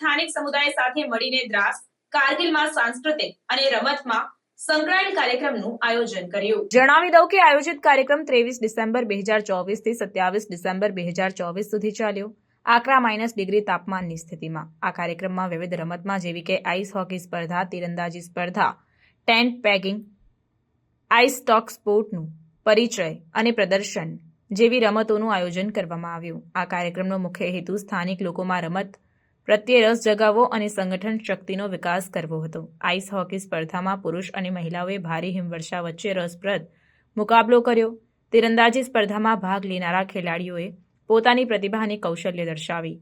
સ્થાનિક સમુદાય સાથે મળીને દ્રાસ, કારગિલમાં સાંસ્કૃતિક અને રમતમાં જણાવી દઉં કે આયોજિત કાર્યક્રમ ત્રેવીસ ડિસેમ્બર બે હજાર ચોવીસથી સત્યાવીસ ડિસેમ્બર બે હજાર ચોવીસ સુધી ચાલ્યો. આકરા માઇનસ ડિગ્રી તાપમાનની સ્થિતિમાં. આ કાર્યક્રમમાં વિવિધ રમતમાં જેવી કે આઈસ હોકી સ્પર્ધા, તીરંદાજી સ્પર્ધા ટેન્ટ પેગિંગ આઈસ સ્ટોક સ્પોર્ટનું પરિચય અને પ્રદર્શન જેવી રમતોનું આયોજન કરવામાં આવ્યું. આ કાર્યક્રમનો મુખ્ય હેતુ સ્થાનિક લોકોમાં રમત પ્રત્યે રસ જગાવવો અને સંગઠન શક્તિનો વિકાસ કરવો હતો. આઈસ હોકી સ્પર્ધામાં પુરુષ અને મહિલાઓએ ભારે હિમવર્ષા વચ્ચે રસપ્રદ મુકાબલો કર્યો. તીરંદાજી સ્પર્ધામાં ભાગ લેનારા ખેલાડીઓએ પોતાની પ્રતિભા અને કૌશલ્ય દર્શાવી.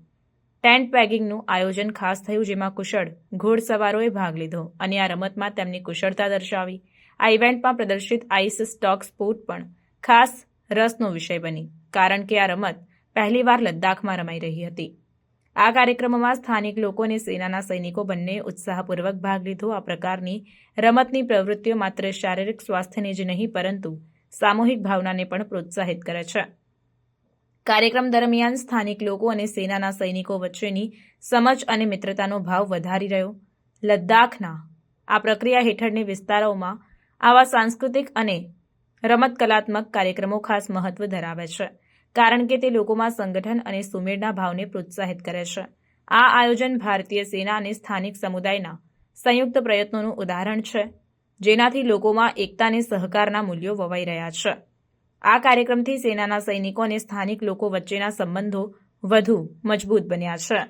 ટેન્ટ પેગિંગનું આયોજન ખાસ થયું જેમાં કુશળ ઘોડસવારોએ ભાગ લીધો અને આ રમતમાં તેમની કુશળતા દર્શાવી. આ ઇવેન્ટમાં પ્રદર્શિત આઈસ સ્ટોક સ્પોર્ટ પણ ખાસ રસનો વિષય બની, કારણ કે આ રમત પહેલીવાર લદ્દાખમાં રમાઈ રહી હતી. આ કાર્યક્રમમાં સ્થાનિક લોકો અને સેનાના સૈનિકો બંને ઉત્સાહપૂર્વક ભાગ લીધો. આ પ્રકારની રમતની પ્રવૃત્તિઓ માત્ર શારીરિક સ્વાસ્થ્યને જ નહીં, પરંતુ સામૂહિક ભાવનાને પણ પ્રોત્સાહિત કરે છે. કાર્યક્રમ દરમિયાન સ્થાનિક લોકો અને સેનાના સૈનિકો વચ્ચેની સમજ અને મિત્રતાનો ભાવ વધારી રહ્યો. લદ્દાખના આ પ્રક્રિયા હેઠળની વિસ્તારોમાં આવા સાંસ્કૃતિક અને રમત કલાત્મક કાર્યક્રમો ખાસ મહત્વ ધરાવે છે. કારણ કે તે લોકોમાં સંગઠન અને સુમેળના ભાવને પ્રોત્સાહિત કરે છે. આ આયોજન ભારતીય સેના અને સ્થાનિક સમુદાયના સંયુક્ત પ્રયત્નોનું ઉદાહરણ છે, જેનાથી લોકોમાં એકતા અને સહકારના મૂલ્યો વવાઈ રહ્યા છે. આ કાર્યક્રમથી સેનાના સૈનિકો અને સ્થાનિક લોકો વચ્ચેના સંબંધો વધુ મજબૂત બન્યા છે.